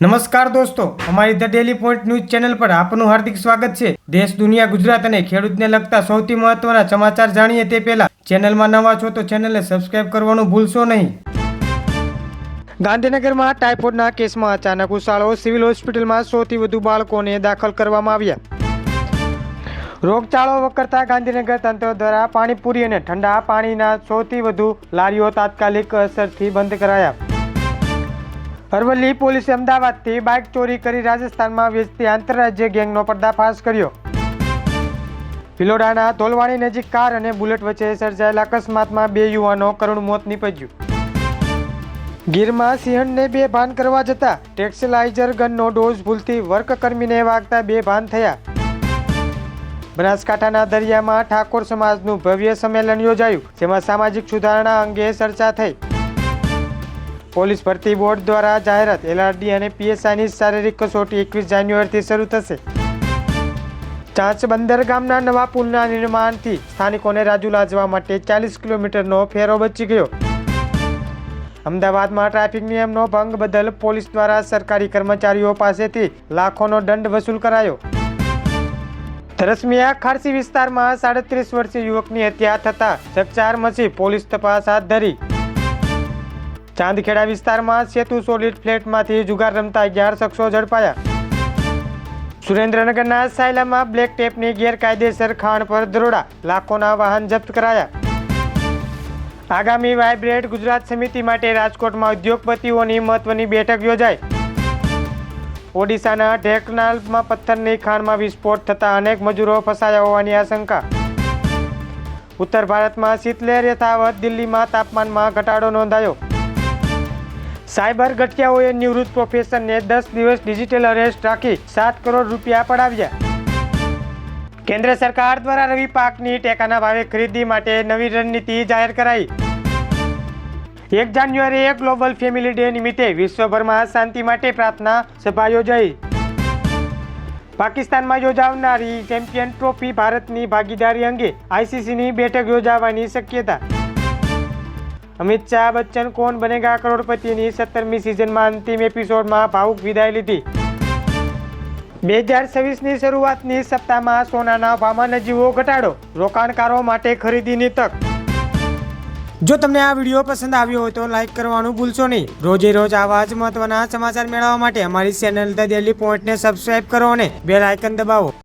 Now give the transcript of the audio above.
નમસ્કાર દોસ્તો, અમારી the daily point news channel પર આપનું હાર્દિક સ્વાગત છે. દેશ, દુનિયા, ગુજરાત અને ખેડૂતને લગતા સૌથી મહત્વના સમાચાર જાણીએ તે પહેલા ચેનલમાં નવા છો તો ચેનલને સબસ્ક્રાઇબ કરવાનું ભૂલશો નહીં. ગાંધીનગરમાં ટાઇફોઇડના કેસમાં અચાનક ઉછાળો, સિવિલ હોસ્પિટલમાં સૌથી વધુ બાળકોને દાખલ કરવામાં આવ્યા. રોગચાળો વકરતા ગાંધીનગર તંત્ર દ્વારા પાણીપુરી અને ઠંડા પાણીના સૌથી વધુ લારીઓ તાત્કાલિક અસરથી બંધ કરાયા. અરવલ્લી પોલીસે અમદાવાદથી બાઇક ચોરી કરી રાજસ્થાનમાં વેચતી આંતરરાજ્ય ગેંગનો પર્દાફાશ કર્યો. ભિલોડાના તોલવાણી નજીક કાર અને બુલેટ વચ્ચે સર્જાયેલા અકસ્માતમાં બે યુવાનો કરુણ મોત નીપજ્યું. ગીરમાં સિંહણને બે ભાન કરવા જતા ટેક્સલાઇઝર ગનનો ડોઝ ભૂલથી વર્કકર્મીને વાગતા બે ભાન થયા. બનાસકાંઠાના દરિયામાં ઠાકોર સમાજનું ભવ્ય સંમેલન યોજાયું, જેમાં સામાજિક સુધારણા અંગે ચર્ચા થઈ. પોલીસ ભરતી બોર્ડ દ્વારા જાહેરાત, એલઆરડી અને પીએસઆઈની શારીરિક કસોટી એકવીસ જાન્યુઆરીથી શરૂ થશે. ચાંચ બંદર ગામના નવા પુલના નિર્માણથી સ્થાનિકોને રાજુ લાજવા માટે ચાલીસ કિલોમીટરનો ફેરો બચી ગયો. અમદાવાદમાં ટ્રાફિક નિયમનો ભંગ બદલ પોલીસ દ્વારા સરકારી કર્મચારીઓ પાસેથી લાખોનો દંડ વસૂલ કરાયો. ધરસમિયા ખારસી વિસ્તારમાં સાડત્રીસ વર્ષીય યુવકની હત્યા થતા ચકચાર મચી પોલીસ તપાસ હાથ ધરી. ચાંદખેડા વિસ્તારમાં સેતુ સોલિડ ફ્લેટમાંથી જુગાર રમતા અગિયાર શખ્સો ઝડપાયા. સુરેન્દ્રનગરના સાયલામાં બ્લેક ટેપની ગેરકાયદેસર ખાણ પર દરોડા, લાખોના વાહન જપ્ત કરાયા. આગામી વાઇબ્રેટ ગુજરાત સમિતિ માટે રાજકોટમાં ઉદ્યોગપતિઓની મહત્વની બેઠક યોજાઈ. ઓડિશાના ઢેકનાલમાં પથ્થરની ખાણમાં વિસ્ફોટ થતા અનેક મજૂરો ફસાયા હોવાની આશંકા. ઉત્તર ભારતમાં શીતલહેર યથાવત, દિલ્હીમાં તાપમાનમાં ઘટાડો નોંધાયો. સાયબર ગઠિયાઓએ નિવૃત્ત પ્રોફેસરને દસ દિવસ ડિજિટલ અરેસ્ટ રાખી સાત કરોડ રૂપિયા પડાવ્યા. કેન્દ્ર સરકાર દ્વારા રવિ પાકની ટેકાના ભાવે ખરીદી માટે નવી રણનીતિ જાહેર કરાઈ. એક જાન્યુઆરીએ ગ્લોબલ ફેમિલી ડે નિમિત્તે વિશ્વભરમાં શાંતિ માટે પ્રાર્થના સભા યોજાઈ. પાકિસ્તાનમાં યોજાનારી ચેમ્પિયન ટ્રોફી ભારતની ભાગીદારી અંગે આઈસીસીની બેઠક યોજાવાની શક્યતા. અમિત શાહ બચ્ચન કોણ બનેગા? કરોડપતિની સત્તરમી સિઝનમાં અંતિમ એપિસોડમાં ભાવુક વિદાય લીધી. બે હજાર છવ્વીસની શરૂઆતની સપ્તાહમાં સોનાના ભાવમાં નજીવો ઘટાડો, રોકાણકારો માટે ખરીદીની તક. જો તમને આ વીડિયો પસંદ આવ્યો હોય તો લાઇક કરવાનું ભૂલશો નહીં. રોજે રોજ આવા જ મહત્વના સમાચાર મેળવવા માટે અમારી ચેનલ ધ ડેલી પોઈન્ટને સબસ્ક્રાઇબ કરો અને બેલ આઇકન દબાવો.